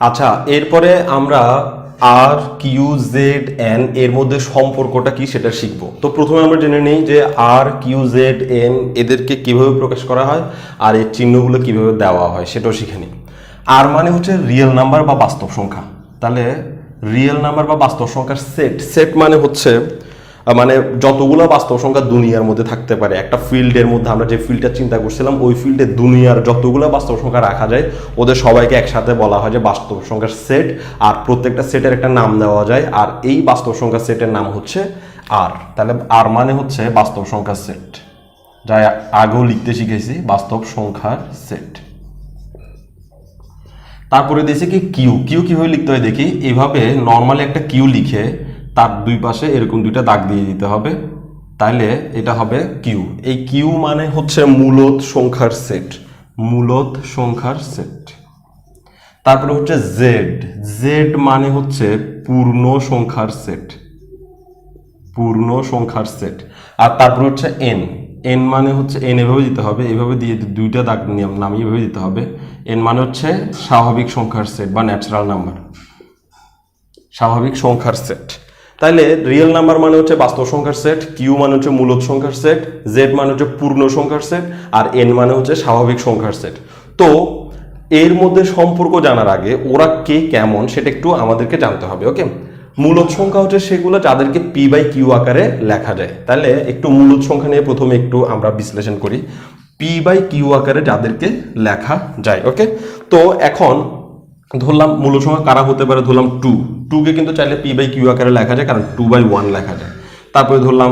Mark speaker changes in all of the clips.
Speaker 1: আচ্ছা এরপরে আমরা আর, কিউ, জেড, এন এর মধ্যে সম্পর্কটা কি সেটা শিখব। তো প্রথমে আমরা জেনে নিই যে আর, কিউ, জেড, এন এদেরকে কীভাবে প্রকাশ করা হয় আর এর চিহ্নগুলো কীভাবে দেওয়া হয় সেটাও শিখে নিই। আর মানে হচ্ছে রিয়েল নাম্বার বা বাস্তব সংখ্যা। তাহলে রিয়েল নাম্বার বা বাস্তব সংখ্যার সেট সেট মানে হচ্ছে মানে যতগুলো বাস্তব সংখ্যা দুনিয়ার মধ্যে থাকতে পারে, একটা ফিল্ডের মধ্যে আমরা যে ফিল্ডটা চিন্তা করছিলাম, ওই ফিল্ডে দুনিয়ার যতগুলো বাস্তব সংখ্যা রাখা যায়, ওদের সবাইকে একসাথে বলা হয় যে বাস্তব সংখ্যার সেট আর প্রত্যেকটা সেটের একটা নাম দেওয়া যায়, আর এই বাস্তব সংখ্যার সেটের নাম হচ্ছে আর তাহলে আর মানে হচ্ছে বাস্তব সংখ্যার সেট যা আগেও লিখতে শিখেছি, বাস্তব সংখ্যার সেট তারপরে দিয়েছে কি কিউ কিউ কীভাবে লিখতে হয় দেখি? এইভাবে নর্মালি একটা কিউ লিখে তার দুই পাশে এরকম দুইটা দাগ দিয়ে দিতে হবে। তাইলে এটা হবে কিউ এই কিউ মানে হচ্ছে মূলত সংখ্যার সেট মূলত সংখ্যার সেট তারপরে হচ্ছে জেড জেড মানে হচ্ছে পূর্ণ সংখ্যার সেট পূর্ণ সংখ্যার সেট আর তারপরে হচ্ছে এন এন মানে হচ্ছে এন এভাবে দিতে হবে। এভাবে দিয়ে দুইটা দাগ নিয়ম নামিয়ে এভাবে দিতে হবে। এন মানে হচ্ছে স্বাভাবিক সংখ্যার সেট বা ন্যাচারাল নাম্বার স্বাভাবিক সংখ্যার সেট তাইলে রিয়েল নাম্বার মানে হচ্ছে বাস্তব সংখ্যার সেট কিউ মানে হচ্ছে মূলত সংখ্যার সেট জেড মানে হচ্ছে পূর্ণ সংখ্যার সেট আর এন মানে হচ্ছে স্বাভাবিক সংখ্যার সেট তো এর মধ্যে সম্পর্ক জানার আগে ওরা কে কেমন সেটা একটু আমাদেরকে জানতে হবে ওকে মূলত সংখ্যা হচ্ছে সেগুলো যাদেরকে পি বাই কিউ আকারে লেখা যায়। তাহলে একটু মূলত সংখ্যা নিয়ে প্রথমে একটু আমরা বিশ্লেষণ করি। পি বাই কিউ আকারে যাদেরকে লেখা যায় ওকে তো এখন ধরলাম মূল সংখ্যা কারা হতে পারে? ধরলাম টু টুকে কিন্তু চাইলে পি বাই কিউ আকারে লেখা যায়, কারণ টু বাই ওয়ান লেখা যায়। তারপরে ধরলাম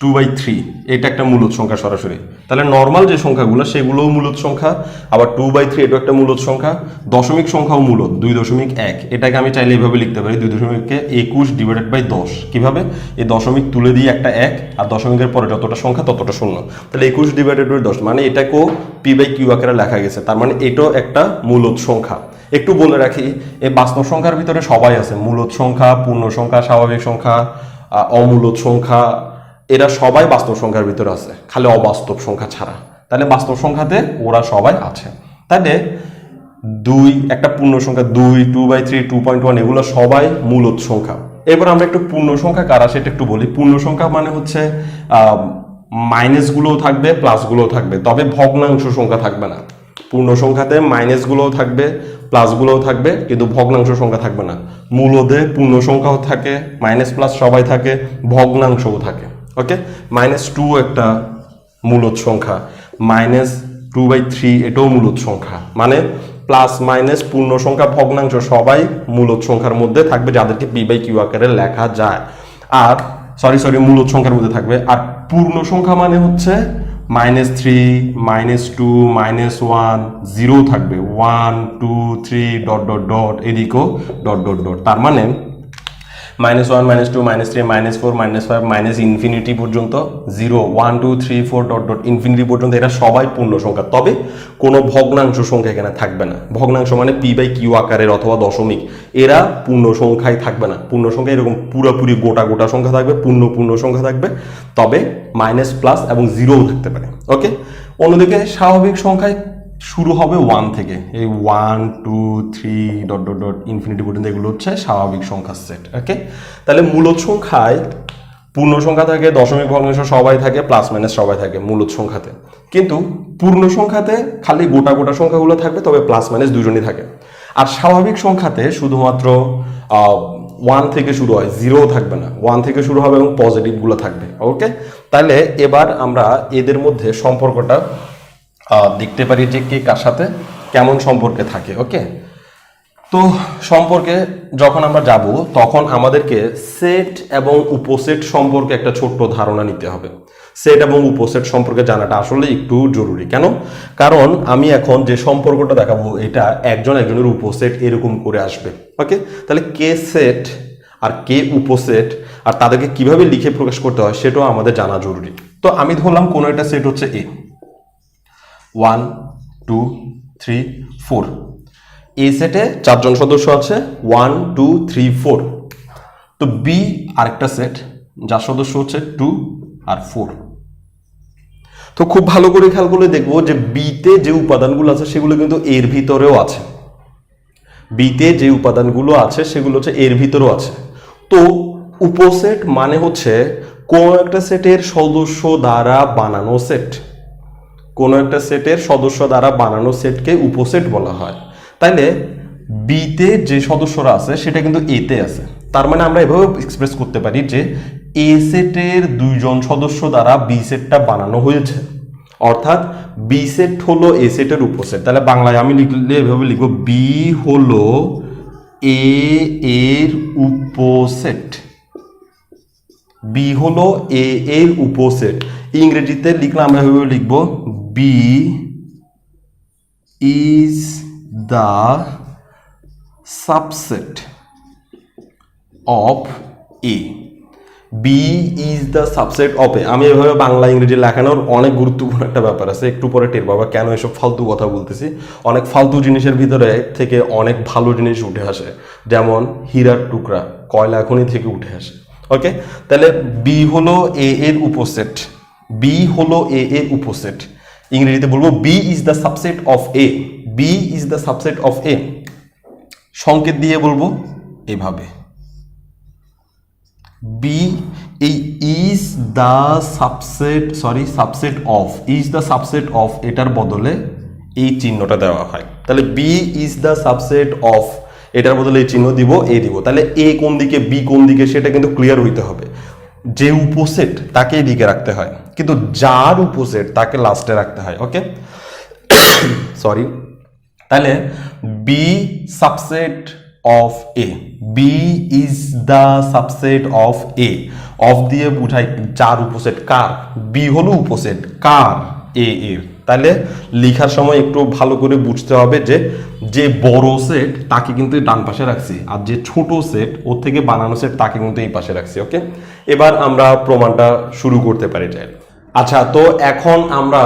Speaker 1: টু বাই থ্রি এটা একটা মূলত সংখ্যা সরাসরি। তাহলে নর্মাল যে সংখ্যাগুলো, সেগুলোও মূলত সংখ্যা, আবার টু বাই থ্রি এটা একটা মূলত সংখ্যা, দশমিক সংখ্যাও মূলত, দুই দশমিক এক। এটাকে আমি চাইলে এইভাবে লিখতে পারি, দুই দশমিককে একুশ ডিভাইডেড বাই দশ। কীভাবে? এই দশমিক তুলে দিয়ে একটা এক, আর দশমিকের পরে যতটা সংখ্যা ততটা শূন্য। তাহলে একুশ ডিভাইডেড বাই দশ মানে এটাকেও পি বাই কিউ আকারে লেখা গেছে। তার মানে এটাও একটা মূলত সংখ্যা। একটু বলে রাখি, এই বাস্তব সংখ্যার ভিতরে সবাই আছে। মূলত সংখ্যা, পূর্ণ সংখ্যা, স্বাভাবিক সংখ্যা অমূলত সংখ্যা এরা সবাই বাস্তব সংখ্যার ভিতরে আছে, খালি অবাস্তব সংখ্যা ছাড়া। তাহলে বাস্তব সংখ্যাতে ওরা সবাই আছে। তাহলে দুই, একটা পূর্ণ সংখ্যা দুই two by three two point one এগুলো সবাই মূলত সংখ্যা। এবার আমরা একটু পূর্ণ সংখ্যা কারা সেটা একটু বলি। পূর্ণ সংখ্যা মানে হচ্ছে মাইনাসগুলোও থাকবে প্লাসগুলোও থাকবে। তবে ভগ্নাংশ সংখ্যা থাকবে না। পূর্ণ সংখ্যাতে মাইনাসগুলোও থাকবে প্লাসগুলোও থাকবে, কিন্তু ভগ্নাংশ সংখ্যা থাকবে না। মূলদে পূর্ণ সংখ্যাও থাকে মাইনাস প্লাস সবাই থাকে, ভগ্নাংশও থাকে। ওকে মাইনাস টু একটা মূলত সংখ্যা। মাইনাস টু বাই থ্রি এটাও মূলত সংখ্যা। মানে প্লাস মাইনাস পূর্ণ সংখ্যা ভগ্নাংশ সবাই মূলত সংখ্যার মধ্যে থাকবে, যাদেরকে পি বাই কিউ আকারে লেখা যায়। আর সরি সরি মূলত সংখ্যার মধ্যে থাকবে। আর পূর্ণ সংখ্যা মানে হচ্ছে minus three minus two minus one zero থাকবে। One two three dot dot dot এদিকেও ডট ডট ডট তার মানে minus one, minus two, minus three, minus four, minus five, minus infinity পর্যন্ত, zero, one, two, three, four, dot dot, infinity পর্যন্ত এরা সবাই পূর্ণ সংখ্যা। তবে কোনো ভগ্নাংশ সংখ্যা এখানে থাকবে না। ভগ্নাংশ মানে পি বাই কিউ আকারের অথবা দশমিক। এরা পূর্ণ সংখ্যায় থাকবে না। পূর্ণ সংখ্যা এরকম পুরোপুরি গোটা গোটা সংখ্যা থাকবে, পূর্ণ পূর্ণ সংখ্যা থাকবে। তবে মাইনাস প্লাস এবং জিরোও থাকতে পারে। ওকে? অন্যদিকে স্বাভাবিক সংখ্যায় শুরু হবে ওয়ান থেকে। এই one two three dot dot dot infinity পর্যন্ত এগুলো হচ্ছে স্বাভাবিক সংখ্যার সেট ওকে তাহলে মূলত সংখ্যায় পূর্ণ সংখ্যা থাকে, দশমিক ভগ্নাংশ সবাই থাকে প্লাস মাইনাস সবাই থাকে মূলত সংখ্যাতে। কিন্তু পূর্ণ সংখ্যাতে খালি গোটা গোটা সংখ্যাগুলো থাকবে, তবে প্লাস মাইনাস দুজনই থাকে। আর স্বাভাবিক সংখ্যাতে শুধুমাত্র ওয়ান থেকে শুরু হয় জিরো থাকবে না। ওয়ান থেকে শুরু হবে এবং পজিটিভগুলো থাকবে ওকে তাহলে এবার আমরা এদের মধ্যে সম্পর্কটা দেখতে পারি যে কে কার সাথে কেমন সম্পর্কে থাকে ওকে তো সম্পর্কে যখন আমরা যাব, তখন আমাদেরকে সেট এবং উপসেট সম্পর্কে একটা ছোট্ট ধারণা নিতে হবে। সেট এবং উপসেট সম্পর্কে জানাটা আসলে একটু জরুরি। কেন? কারণ আমি এখন যে সম্পর্কটা দেখাবো, এটা একজন একজনের উপসেট এরকম করে আসবে ওকে তাহলে কে সেট আর কে উপসেট আর তাদেরকে কীভাবে লিখে প্রকাশ করতে হয়, সেটাও আমাদের জানা জরুরি। তো আমি ধরলাম কোনো একটা সেট হচ্ছে A one, two, three, four. এই সেটে চারজন সদস্য আছে, ওয়ান, টু, থ্রি, ফোর। তো বি আরেকটা সেট, যার সদস্য হচ্ছে টু আর ফোর। তো খুব ভালো করে খেয়াল করলে দেখব যে বিতে যে উপাদানগুলো আছে, সেগুলো কিন্তু এর ভিতরেও আছে। বিতে যে উপাদানগুলো আছে, সেগুলো হচ্ছে এর ভিতরেও আছে। তো উপসেট মানে হচ্ছে কোন একটা সেটের সদস্য দ্বারা বানানো সেট। কোন একটা সেটের সদস্য দ্বারা বানানো সেটকে উপসেট বলা হয়। তাইলে বিতে যে সদস্যরা আছে, সেটা কিন্তু এতে আছে। তার মানে আমরা এভাবে এক্সপ্রেস করতে পারি যে, এ সেটের দুইজন সদস্য দ্বারা বি সেটটা বানানো হয়েছে। অর্থাৎ বি সেট হলো এ সেটের উপসেট। তাহলে বাংলায় আমি লিখলে এভাবে লিখব, বি হলো এ এর উপসেট। বি হলো এ এর উপসেট। ইংরেজিতে লিখলে আমরা এভাবে লিখব B is the subset of A B is the subset of A আমি এভাবে বাংলা, ইংরেজি লেখানোর অনেক গুরুত্বপূর্ণ একটা ব্যাপার আছে। একটু পরে টের বাবা কেন এসব ফালতু কথা বলতেছি। অনেক ফালতু জিনিসের ভিতরে থেকে অনেক ভালো জিনিস উঠে আসে। যেমন হীরার টুকরা, কয়লা খনি থেকে উঠে আসে। ওকে তাহলে বি হলো এ এর উপসেট। বি হলো এ এর উপসেট। ইংরেজিতে বলব B is the subset of A B is the subset of A সংকেত দিয়ে বলব এভাবে। বি এই is the subset sorry subset of is the subset of এটার বদলে এই চিহ্নটা দেওয়া হয়। তাহলে B is the subset of এটার বদলে এই চিহ্ন দিব এ দিব। তাহলে এ কোন দিকে বি কোন দিকে, সেটা কিন্তু ক্লিয়ার হইতে হবে। যে উপসেট তাকে এদিকে রাখতে হয়। কিন্তু যার উপসেট তাকে লাস্টে রাখতে হয় ওকে সরি তাহলে B subset of A B is the subset of A of দিয়ে বুঝাই যার উপসেট, কার? বি হলো উপসেট, কার? এ এর তাহলে লেখার সময় একটু ভালো করে বুঝতে হবে যে যে বড় সেট তাকে কিন্তু ডান পাশে রাখছি, আর যে ছোট সেট ওর থেকে বানানো সেট তাকে কিন্তু এই পাশে রাখছি ওকে এবার আমরা প্রমাণটা শুরু করতে পারি চাই আচ্ছা তো এখন আমরা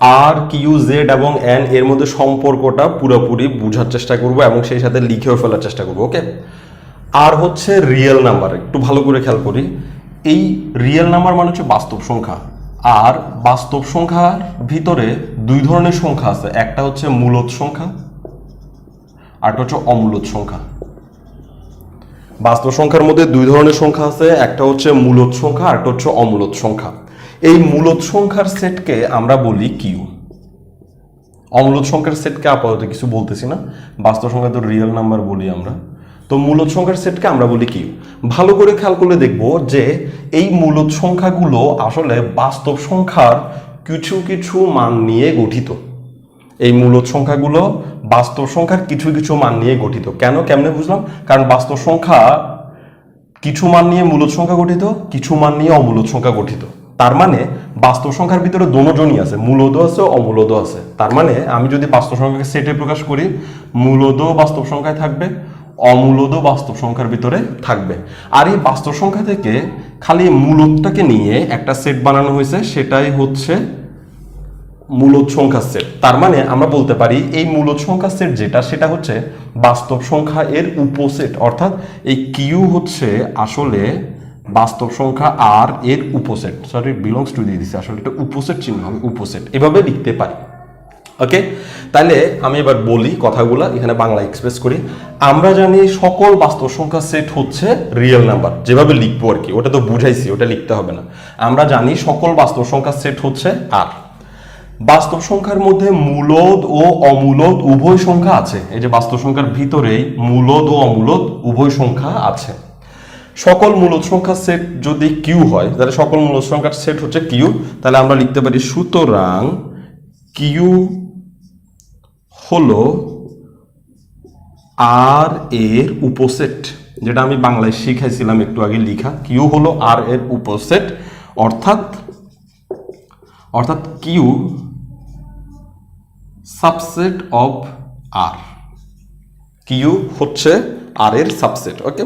Speaker 1: আর, কিউ, জেড এবং এন এর মধ্যে সম্পর্কটা পুরোপুরি বোঝার চেষ্টা করব এবং সেই সাথে লিখেও ফেলার চেষ্টা করব, ওকে? আর হচ্ছে রিয়েল নাম্বার, একটু ভালো করে খেয়াল করি। এই রিয়েল নাম্বার মানে হচ্ছে বাস্তব সংখ্যা। আর বাস্তব সংখ্যার ভিতরে দুই ধরনের সংখ্যা আছে, একটা হচ্ছে মূলত সংখ্যা আরটা হচ্ছে অমূলত সংখ্যা। বাস্তব সংখ্যার মধ্যে দুই ধরনের সংখ্যা আছে, একটা হচ্ছে মূলত সংখ্যা আর একটা হচ্ছে অমূলত সংখ্যা। এই মূলত সংখ্যার সেটকে আমরা বলি কিউ। অমূলত সংখ্যার সেটকে আপাতত কিছু বলতেছি না। বাস্তব সংখ্যা তো রিয়েল নাম্বার বলি আমরা। তো মূলত সংখ্যার সেটকে আমরা বলি কিউ। ভালো করে খেয়াল করলে দেখব যে এই মূলত সংখ্যাগুলো আসলে বাস্তব সংখ্যার কিছু কিছু মান নিয়ে গঠিত। এই মূলত সংখ্যাগুলো বাস্তব সংখ্যার কিছু কিছু মান নিয়ে গঠিত। কেন? কেমনে বুঝলাম? কারণ বাস্তব সংখ্যা কিছু মান নিয়ে মূলত সংখ্যা গঠিত, কিছু মান নিয়ে অমূলত সংখ্যা গঠিত। তার মানে বাস্তব সংখ্যার ভিতরে দোনোজনই আছে, মূলদ আছে, অমূলদ আছে। তার মানে আমি যদি বাস্তব সংখ্যাকে সেটে প্রকাশ করি, মূলদ বাস্তব সংখ্যায় থাকবে, অমূলদ বাস্তব সংখ্যার ভিতরে থাকবে। আর এই বাস্তব সংখ্যা থেকে খালি মূলদটাকে নিয়ে একটা সেট বানানো হয়েছে, সেটাই হচ্ছে মূলদ সংখ্যার সেট। তার মানে আমরা বলতে পারি এই মূলদ সংখ্যার সেট যেটা, সেটা হচ্ছে বাস্তব সংখ্যা এর উপসেট, অর্থাৎ এই কিউ হচ্ছে আসলে বাস্তব সংখ্যা আর এর উপসেট সরি বিলংস টু দিয়ে দিচ্ছে আসলে এটা উপসেট চিহ্ন হবে উপসেট, এভাবে লিখতে পারি। ওকে তাহলে আমি এবার বলি কথাগুলো, এখানে বাংলা এক্সপ্রেস করি। আমরা জানি সকল বাস্তব সংখ্যা সেট হচ্ছে রিয়েল নাম্বার যেভাবে লিখব আর কি, ওটা তো বুঝাইছি, ওটা লিখতে হবে না। আমরা জানি সকল বাস্তব সংখ্যা সেট হচ্ছে আর। বাস্তব সংখ্যার মধ্যে মূলদ ও অমূলদ উভয় সংখ্যা আছে, এই যে বাস্তব সংখ্যার ভিতরেই মূলদ ও অমূলদ উভয় সংখ্যা আছে। সকল মূলদ সংখ্যার সেট যদি কিউ হয়, তাহলে সকল মূলদ সংখ্যার সেট হচ্ছে কিউ তাহলে আমরা লিখতে পারি সুতরাং কিউ হলো আর এর উপসেট, যেটা আমি বাংলায় শিখাইছিলাম একটু আগে লিখা। কিউ হলো আর এর উপসেট, অর্থাৎ অর্থাৎ Q subset of R Q হচ্ছে আর এর সাবসেট ওকে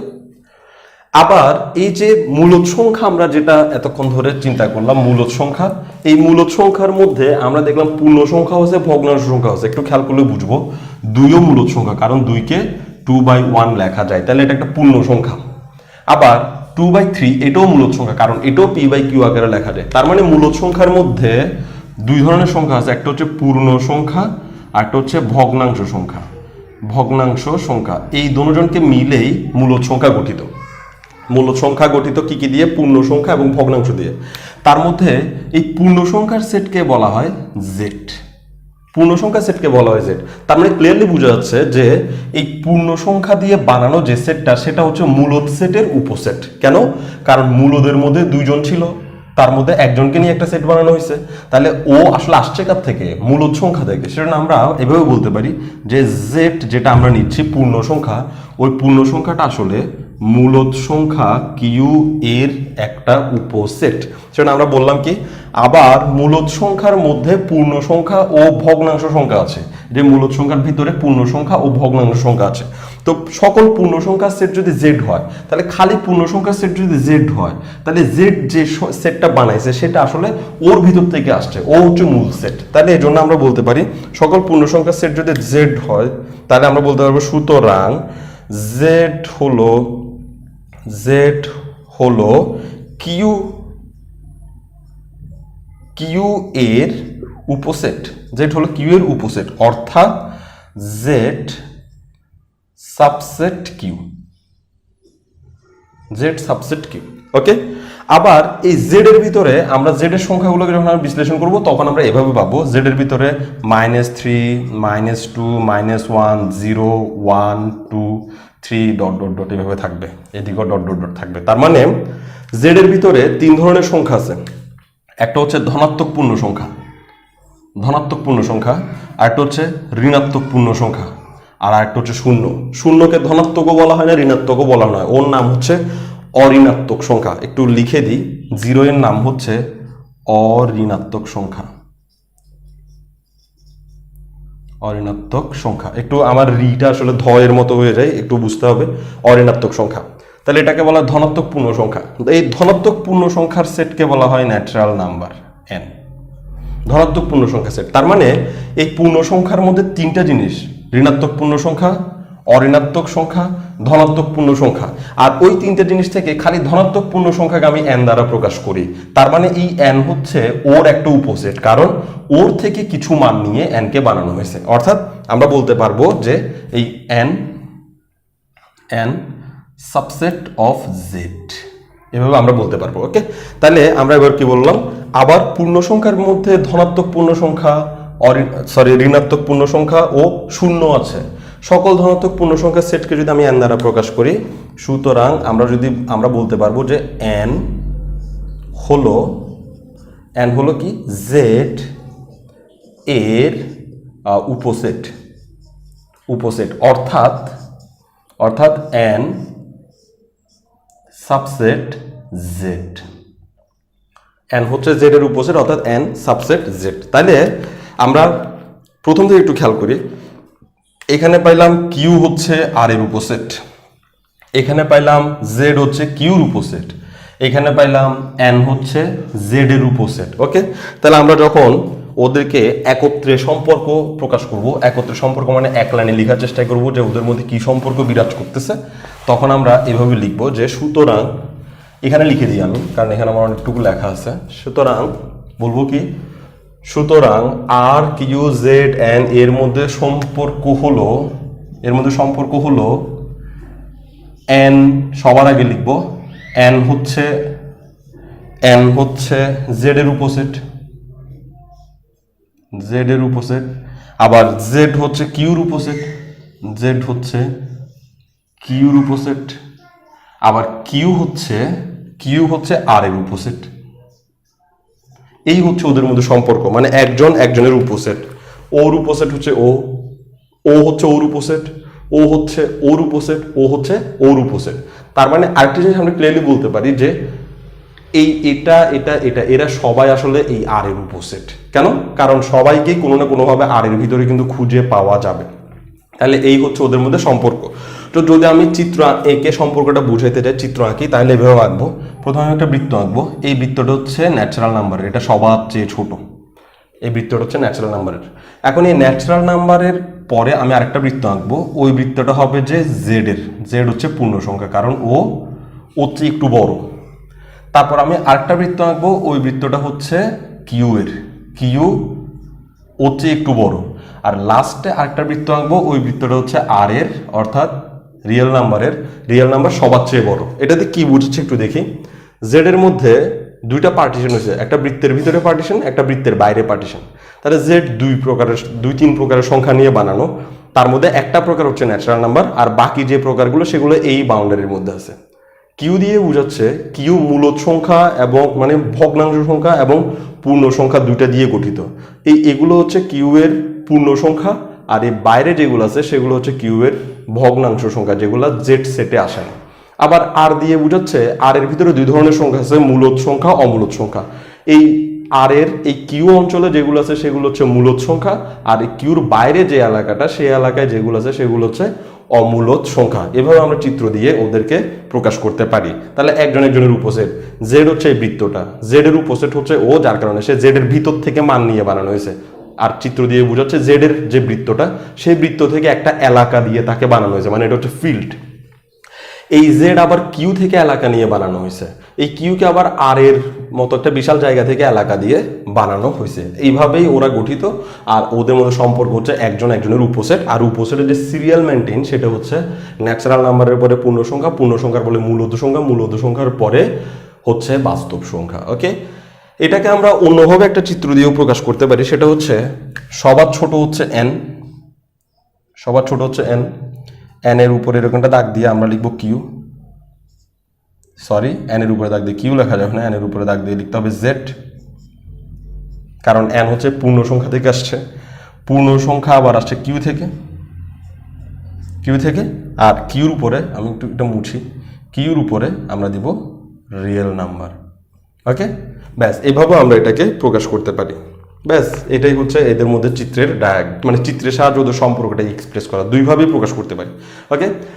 Speaker 1: আবার এই যে মূলদ সংখ্যা আমরা যেটা এতক্ষণ ধরে চিন্তা করলাম মূলদ সংখ্যা, এই মূলদ সংখ্যার মধ্যে আমরা দেখলাম পূর্ণ সংখ্যা হচ্ছে ভগ্নাংশ সংখ্যা হচ্ছে একটু খেয়াল করলে বুঝব। দুইও মূলদ সংখ্যা, কারণ দুইকে টু বাই ওয়ান লেখা যায়। তাহলে এটা একটা পূর্ণ সংখ্যা। আবার টু বাই থ্রি এটাও মূলদ সংখ্যা, কারণ এটাও পি বাই কিউ আকারে লেখা যায়। তার মানে মূলদ সংখ্যার মধ্যে দুই ধরনের সংখ্যা আছে, একটা হচ্ছে পূর্ণ সংখ্যা, আর একটা হচ্ছে ভগ্নাংশ সংখ্যা। ভগ্নাংশ সংখ্যা, এই দুজনকে মিলেই মূলত সংখ্যা গঠিত। মূলত সংখ্যা গঠিত কি কি দিয়ে? পূর্ণ সংখ্যা এবং ভগ্নাংশ দিয়ে। তার মধ্যে এই পূর্ণ সংখ্যার সেটকে বলা হয় জেড পূর্ণ সংখ্যা সেটকে বলা হয় জেড তার মানে ক্লিয়ারলি বোঝা যাচ্ছে যে এই পূর্ণ সংখ্যা দিয়ে বানানো যে সেটটা সেটা হচ্ছে মূলত সেটের উপসেট কেন? কারণ মূলদের মধ্যে দুইজন ছিল, তার মধ্যে একজনকে নিয়ে একটা সেট বানানো হয়েছে। তাহলে ও আসলে আসছে কার থেকে? মূলত সংখ্যা থেকে। সেটা আমরা এভাবে বলতে পারি যে জেড যেটা আমরা নিচ্ছি পূর্ণ সংখ্যা, ওই পূর্ণ সংখ্যাটা আসলে মূলত সংখ্যা কিউ এর একটা উপসেট। সেটা আমরা বললাম কি, আবার মূলত সংখ্যার মধ্যে পূর্ণ সংখ্যা ও ভগ্নাংশ সংখ্যা আছে। যে মূলত সংখ্যার ভিতরে পূর্ণ সংখ্যা ও ভগ্নাংশ সংখ্যা আছে। তো সকল পূর্ণ সংখ্যার সেট যদি জেড হয়, তাহলে খালি পূর্ণ সংখ্যার সেট যদি জেড হয়, তাহলে জেড যে সেটটা বানাইছে, সেটা আসলে ওর ভিতর থেকে আসছে, ও হচ্ছে মূল সেট। তাহলে এই জন্য আমরা বলতে পারি, সকল পূর্ণ সংখ্যার সেট যদি জেড হয়, তাহলে আমরা বলতে পারব সুতরাং জেড হলো জেড হলো কিউ কিউ এর উপসেট। জেড হলো কিউ এর উপসেট, অর্থাৎ Z subset Q Z subset Q okay আবার এই জেড এর ভিতরে আমরা জেড এর সংখ্যাগুলোকে যখন আমরা বিশ্লেষণ করব, তখন আমরা এভাবে পাবো। জেড এর ভিতরে minus three minus two minus one zero one two three dot dot dot এভাবে থাকবে, এদিকেও ডট ডট ডট থাকবে। তার মানে জেড এর ভিতরে তিন ধরনের সংখ্যা আছে। একটা হচ্ছে ধনাত্মক পূর্ণ সংখ্যা, ধনাত্মক পূর্ণ সংখ্যা আর একটা হচ্ছে ঋণাত্মক পূর্ণ সংখ্যা, আর একটা হচ্ছে শূন্য। শূন্যকে ধনাত্মকও বলা হয় না, ঋণাত্মকও বলা হয় ওর নাম হচ্ছে অঋণাত্মক সংখ্যা। একটু লিখে দিই জিরো এর নাম হচ্ছে অঋণাত্মক সংখ্যা। অঋণাত্মক সংখ্যা। একটু আমার রিটা আসলে ধ এর মতো হয়ে যায়, একটু বুঝতে হবে। অঋণাত্মক সংখ্যা। তাহলে এটাকে বলা ধনাত্মক পূর্ণ সংখ্যা। এই ধনাত্মক পূর্ণ সংখ্যার সেটকে বলা হয় ন্যাচারাল নাম্বার এন ধনাত্মক পূর্ণ সংখ্যা সেট তার মানে এই পূর্ণ সংখ্যার মধ্যে তিনটা জিনিস, ঋণাত্মক পূর্ণ সংখ্যা অঋণাত্মক সংখ্যা, ধনাত্মক পূর্ণ সংখ্যা। আর ওই তিনটে জিনিস থেকে খালি ধনাত্মক পূর্ণ সংখ্যাকে আমি এন দ্বারা প্রকাশ করি। তার মানে এই এন হচ্ছে ওর একটা উপসেট, কারণ ওর থেকে কিছু মান নিয়ে এনকে বানানো হয়েছে। অর্থাৎ আমরা বলতে পারব যে এই N N subset of Z এভাবে আমরা বলতে পারব, ওকে? তাহলে আমরা এবার কি বললাম? আবার পূর্ণ সংখ্যার মধ্যে ধনাত্মক পূর্ণ সংখ্যা সরি ঋণাত্মক পূর্ণ সংখ্যা ও শূন্য আছে। সকল ধনাত্মক পূর্ণ সংখ্যার সেটকে যদি আমি এন দ্বারা প্রকাশ করি, সুতরাং আমরা যদি, আমরা বলতে পারব যে এন হলো এন হলো কি? জেড এর উপসেট উপসেট। অর্থাৎ অর্থাৎ এন সাবসেট জেড এন হচ্ছে জেড এর উপসেট, অর্থাৎ এন সাবসেট জেড তাহলে আমরা প্রথম থেকে একটু খেয়াল করি। এখানে পাইলাম কিউ হচ্ছে আর এর উপসেট। এখানে পাইলাম জেড হচ্ছে কিউর উপসেট। এখানে পাইলাম এন হচ্ছে জেড এর উপসেট, ওকে? তাহলে আমরা যখন ওদেরকে একত্রে সম্পর্ক প্রকাশ করব, একত্রে সম্পর্ক মানে এক লাইনে লেখার চেষ্টা করব যে ওদের মধ্যে কি সম্পর্ক বিরাজ করতেছে, তখন আমরা এভাবে লিখব যে সুতরাং, এখানে লিখে দিই আমি, কারণ এখানে আমার অনেকটুকু লেখা আছে, সুতরাং বলব কি সুতরাং আর কিউ জেড এন এর মধ্যে সম্পর্ক হলো, এর মধ্যে সম্পর্ক হলো এন, সবার আগে লিখব, এন হচ্ছে এন হচ্ছে জেড এর উপসেট জেড এর উপসেট, আবার জেড হচ্ছে কিউর উপসেট, জেড হচ্ছে কিউর উপসেট, আবার কিউ হচ্ছে কিউ হচ্ছে আর এর উপসেট। এই হচ্ছে ওদের মধ্যে সম্পর্ক। মানে একজন একজনের উপসেট। ওর উপসেট হচ্ছে ও। ও হচ্ছে ওর উপসেট। ও হচ্ছে ওর উপসেট। ও হচ্ছে ওর উপসেট। তার মানে আরেকটা জিনিস আমরা ক্লিয়ারলি বলতে পারি যে এই এটা এটা এটা, এরা সবাই আসলে এই আর এর উপসেট। কেন? কারণ সবাইকে কোনো না কোনোভাবে আর এর ভিতরে কিন্তু খুঁজে পাওয়া যাবে। তাহলে এই হচ্ছে ওদের মধ্যে সম্পর্ক। তো যদি আমি চিত্র এঁকে সম্পর্কটা বুঝাইতে চাই, চিত্র আঁকি, তাহলে এভাবে আঁকবো। প্রথমে একটা বৃত্ত আঁকবো। এই বৃত্তটা হচ্ছে ন্যাচারাল নাম্বার এটা সবার চেয়ে ছোট। এই বৃত্তটা হচ্ছে ন্যাচারাল নাম্বারের এখন এই ন্যাচারাল নাম্বারের পরে আমি আরেকটা বৃত্ত আঁকবো। ওই বৃত্তটা হবে যে জেড এর জেড হচ্ছে পূর্ণ সংখ্যা, কারণ ও ওর চেয়ে একটু বড়। তারপর আমি আরেকটা বৃত্ত আঁকবো। ওই বৃত্তটা হচ্ছে কিউ এর কিউ ওর চেয়ে একটু বড়। আর লাস্টে আরেকটা বৃত্ত আঁকবো। ওই বৃত্তটা হচ্ছে আর এর অর্থাৎ রিয়েল নাম্বারের রিয়েল নাম্বার সবার চেয়ে বড়। এটাতে কি বুঝছে একটু দেখি। জেড এর মধ্যে দুইটা পার্টিশন হয়েছে, একটা বৃত্তের ভিতরে পার্টিশন একটা বৃত্তের বাইরে পার্টিশন তাহলে জেড দুই প্রকারের, দুই তিন প্রকারের সংখ্যা নিয়ে বানানো। তার মধ্যে একটা প্রকার হচ্ছে ন্যাচারাল নাম্বার আর বাকি যে প্রকারগুলো, সেগুলো এই বাউন্ডারির মধ্যে আছে। কিউ দিয়ে বোঝাচ্ছে কিউ মূলত সংখ্যা এবং মানে ভগ্নাংশ সংখ্যা এবং পূর্ণ সংখ্যা দুইটা দিয়ে গঠিত। এই, এগুলো হচ্ছে কিউ এর পূর্ণ সংখ্যা, আর এই বাইরে যেগুলো আছে, সেগুলো হচ্ছে কিউ এর ভগ্নাংশ সংখ্যা যেগুলো জেড সেটে আসে না। আবার আর দিয়ে বুঝাচ্ছে আর এর ভিতরে দুই ধরনের সংখ্যা আছে, মূলত সংখ্যা, অমূলত সংখ্যা। এই আর এর এই কিউ অঞ্চলে যেগুলো আছে, সেগুলো হচ্ছে মূলত সংখ্যা, আর এই কিউর বাইরে যে এলাকাটা, সেই এলাকায় যেগুলো আছে, সেগুলো হচ্ছে অমূলত সংখ্যা। এভাবে আমরা চিত্র দিয়ে ওদেরকে প্রকাশ করতে পারি। তাহলে একজন একজনের উপসেট। জেড হচ্ছে এই বৃত্তটা। জেড এর উপসেট হচ্ছে ও, যার কারণে সে জেড এর ভিতর থেকে মান নিয়ে বানানো হয়েছে। আর চিত্র দিয়ে বোঝাচ্ছে জেড এর যে বৃত্তটা, সেই বৃত্ত থেকে একটা এলাকা দিয়ে তাকে বানানো হয়েছে মানে এটা হচ্ছে ফিল্ড। এই জেড আবার কিউ থেকে এলাকা নিয়ে বানানো হয়েছে। এই কিউকে আবার আর এর মতো একটা বিশাল জায়গা থেকে এলাকা দিয়ে বানানো হয়েছে। এইভাবেই ওরা গঠিত, আর ওদের মধ্যে সম্পর্ক হচ্ছে একজন একজনের উপসেট, আর উপসেটের যে সিরিয়াল মেনটেন সেটা হচ্ছে ন্যাচারাল নাম্বারের পরে পূর্ণ সংখ্যা পূর্ণ সংখ্যার বলে মূলত সংখ্যা মূলত সংখ্যার পরে হচ্ছে বাস্তব সংখ্যা ওকে এটাকে আমরা অন্যভাবে একটা চিত্র দিয়েও প্রকাশ করতে পারি, সেটা হচ্ছে সবার ছোট হচ্ছে এন সবার ছোট হচ্ছে এন এন এর উপরে এরকমটা দাগ দিয়ে আমরা লিখব কিউ সরি এন এর উপরে দাগ দিয়ে কিউ লেখা যাবে না এন এর উপরে দাগ দিয়ে লিখতে হবে জেড কারণ এন হচ্ছে পূর্ণ সংখ্যা থেকে আসছে, পূর্ণ সংখ্যা আবার আসছে কিউ থেকে কিউ থেকে, আর কিউর উপরে, আমি একটু এটা মুছি কিউর উপরে আমরা দিব রিয়েল নাম্বার ওকে ব্যাস, এভাবে আমরা এটাকে প্রকাশ করতে পারি। ব্যাস, এটাই হচ্ছে এদের মধ্যে চিত্রের ডায়াগ মানে চিত্রের সাহায্য সম্পর্কটা এক্সপ্রেস করা। দুইভাবেই প্রকাশ করতে পারি। ওকে